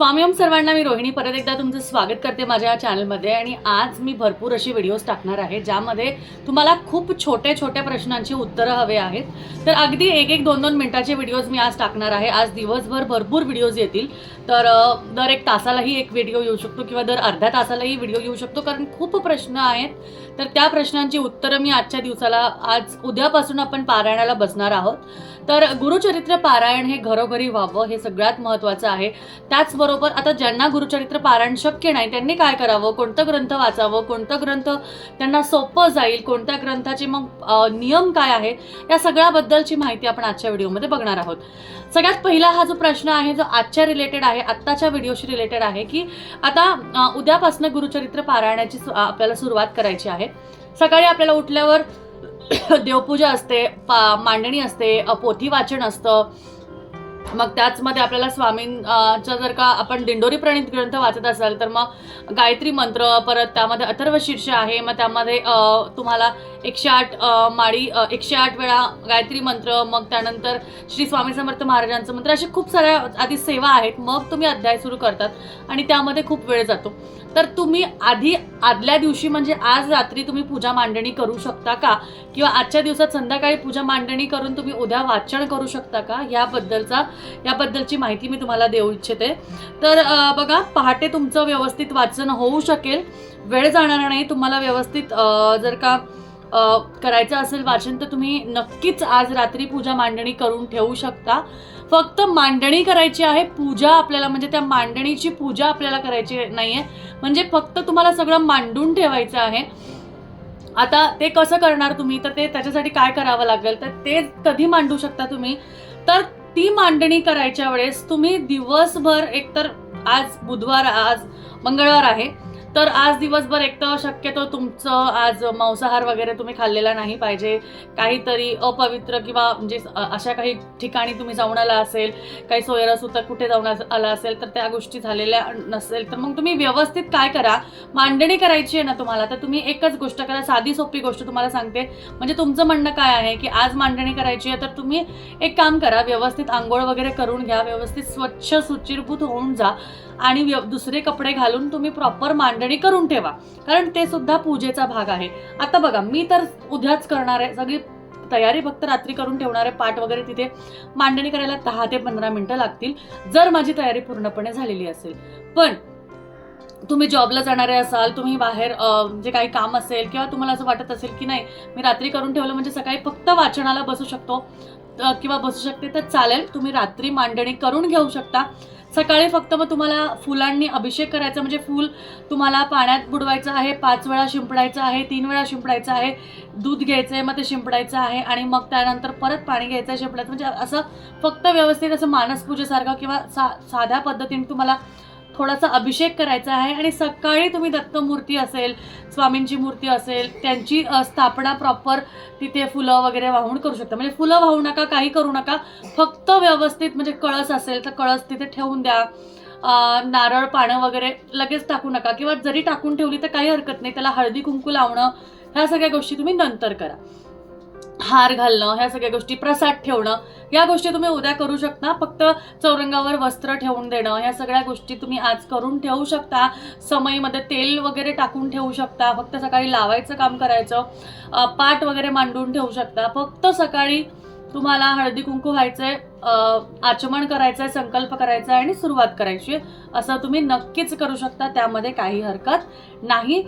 स्वामी ओम सर्वांना मी रोहिणी परत एकदा तुमचं स्वागत करते माझ्या चॅनलमध्ये. आणि आज मी भरपूर अशी व्हिडिओज टाकणार आहे ज्यामध्ये तुम्हाला खूप छोट्या छोट्या प्रश्नांची उत्तरं हवे आहेत. तर अगदी एक एक दोन दोन मिनिटाचे व्हिडिओज मी आज टाकणार आहे. आज दिवसभर भरपूर व्हिडिओज येतील. तर दर एक तासालाही एक व्हिडिओ येऊ शकतो किंवा दर अर्ध्या तासालाही व्हिडिओ येऊ शकतो कारण खूप प्रश्न आहेत. तर त्या प्रश्नांची उत्तरं मी आजच्या दिवसाला आज उद्यापासून आपण पारायणाला बसणार आहोत. तर गुरुचरित्र पारायण हे घरोघरी व्हावं हे सगळ्यात महत्त्वाचं आहे. त्याचबरोबर आता ज्यांना गुरुचरित्र पारायण शक्य नाही त्यांनी काय करावं? कोणतं ग्रंथ वाचावं? कोणतं ग्रंथ त्यांना सोपं जाईल? कोणत्या ग्रंथाचे मग नियम काय आहे या सगळ्याबद्दलची माहिती आपण आजच्या व्हिडिओमध्ये बघणार आहोत. सगळ्यात पहिला हा जो प्रश्न आहे जो आजच्या रिलेटेड आहे आत्ताच्या व्हिडिओशी रिलेटेड आहे की आता उद्यापासून गुरुचरित्र पारायणाची सु- आपल्याला सुरुवात करायची आहे. सकाळी आपल्याला उठल्यावर देवपूजा असते पा मांडणी असते पोथी वाचन असतं मग त्याचमध्ये आपल्याला स्वामींच्या जर का आपण दिंडोरी प्रणित ग्रंथ वाचत असाल तर मग गायत्री मंत्र परत त्यामध्ये अथर्व शीर्ष आहे मग त्यामध्ये तुम्हाला एकशे आठ माळी एकशे आठ वेळा गायत्री मंत्र मग त्यानंतर श्री स्वामी समर्थ महाराजांचं मंत्र असे खूप साऱ्या आधी सेवा आहेत मग तुम्ही अध्याय सुरू करतात आणि त्यामध्ये खूप वेळ जातो. तर तुम्ही आधी आदल्या दिवशी म्हणजे आज रात्री तुम्ही पूजा मांडणी करू शकता का? किंवा आजच्या दिवसात संध्याकाळी पूजा मांडणी करून तुम्ही उद्या वाचन करू शकता का? याबद्दलचा याबद्दलची माहिती मी तुम्हाला देऊ इच्छिते. तर बघा पहाटे तुमचं व्यवस्थित वाचन होऊ शकेल. वेळ जाणार नाही तुम्हाला व्यवस्थित जर का करायचं असेल वाचन तर तुम्ही नक्कीच आज रात्री पूजा मांडणी करून ठेवू शकता. फक्त मांडणी करायची आहे पूजा आपल्याला म्हणजे त्या मांडणीची पूजा आपल्याला करायची नाहीये. म्हणजे फक्त तुम्हाला सगळं मांडून ठेवायचं आहे. आता ते कसं करणार तुम्ही? तर ते त्याच्यासाठी काय करावं लागेल? तर ते कधी मांडू शकता तुम्ही? तर ती मांडणी करायच्या वेळेस तुम्ही दिवसभर एकतर आज बुधवार आज मंगळवार आहे. तर आज दिवसभर एक तर शक्यतो तुमचं आज मांसाहार वगैरे तुम्ही खाल्लेला नाही पाहिजे. काहीतरी अपवित्र किंवा म्हणजे अशा काही ठिकाणी तुम्ही जाऊन आला असेल काही सोयरस कुठे जाऊन आला असेल तर त्या गोष्टी झालेल्या नसेल तर मग तुम्ही व्यवस्थित काय करा? मांडणी करायची आहे ना तुम्हाला तर तुम्ही एकच गोष्ट करा साधी सोपी गोष्ट तुम्हाला सांगते. म्हणजे तुमचं म्हणणं काय आहे की आज मांडणी करायची आहे तर तुम्ही एक काम करा व्यवस्थित आंघोळ वगैरे करून घ्या व्यवस्थित स्वच्छ सुचिरभूत होऊन जा आणि व्य दुसरे कपडे घालून तुम्ही प्रॉपर मांड मांडणी करून ठेवा. कारण ते सुद्धा पूजेचा भाग आहे. आता बघा मी तर उद्याच करणार आहे. सगळी तयारी फक्त रात्री करून ठेवणार आहे. पाठ वगैरे तिथे मांडणी करायला दहा ते पंधरा मिनिटं लागतील. जर माझी तयारी पूर्णपणे झालेली असेल. पण तुम्ही जॉबला जाणारे असाल तुम्ही बाहेर जे काही काम असेल किंवा तुम्हाला असं वाटत असेल की नाही मी रात्री करून ठेवलं म्हणजे सकाळी फक्त वाचनाला बसू शकतो. किंवा बसू शकते तर चालेल. तुम्ही रात्री मांडणी करून घेऊ शकता. सकाळी फक्त मग तुम्हाला फुलांनी अभिषेक करायचा म्हणजे फूल तुम्हाला पाण्यात बुडवायचं आहे पाच वेळा शिंपडायचं आहे तीन वेळा शिंपडायचं आहे दूध घ्यायचं आहे मग ते शिंपडायचं आहे आणि मग त्यानंतर परत पाणी घ्यायचं आहे शिंपडायचं म्हणजे असं फक्त व्यवस्थित असं मानसपूजेसारखं किंवा सा साध्या पद्धतीने तुम्हाला थोडासा अभिषेक करायचा आहे आणि सकाळी तुम्ही दत्तमूर्ती असेल स्वामींची मूर्ती असेल त्यांची स्थापना प्रॉपर तिथे फुलं वगैरे वाहून करू शकता. म्हणजे फुलं वाहू नका काही करू नका. फक्त व्यवस्थित म्हणजे कळस असेल तर कळस तिथे ठेवून द्या. नारळ पानं वगैरे लगेच टाकू नका किंवा जरी टाकून ठेवली तर काही हरकत नाही. त्याला हळदी कुंकू लावणं ह्या सगळ्या गोष्टी तुम्ही नंतर करा. हार घालणं ह्या सगळ्या गोष्टी प्रसाद ठेवणं या गोष्टी तुम्ही उद्या करू शकता. फक्त चौरंगावर वस्त्र ठेवून देणं ह्या सगळ्या गोष्टी तुम्ही आज करून ठेवू शकता. समईमध्ये तेल वगैरे टाकून ठेवू शकता. फक्त सकाळी लावायचं काम करायचं. पाट वगैरे मांडून ठेवू शकता. फक्त सकाळी तुम्हाला हळदी कुंकू व्हायचंय अ, आचमन करायचंय संकल्प करायचा आहे आणि सुरुवात करायची. आहे. असं तुम्ही नक्कीच करू शकता. त्यामध्ये काही हरकत नाही.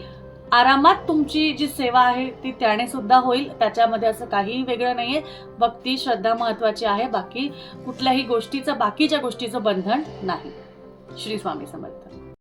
आरामात तुमची जी सेवा आहे ती त्याने सुद्धा होईल. त्याच्यामध्ये असं काहीही वेगळं नाही आहे भक्ती श्रद्धा महत्वाची आहे. बाकी कुठल्याही गोष्टीचं बाकीच्या गोष्टीचं बंधन नाही. श्री स्वामी समर्थ.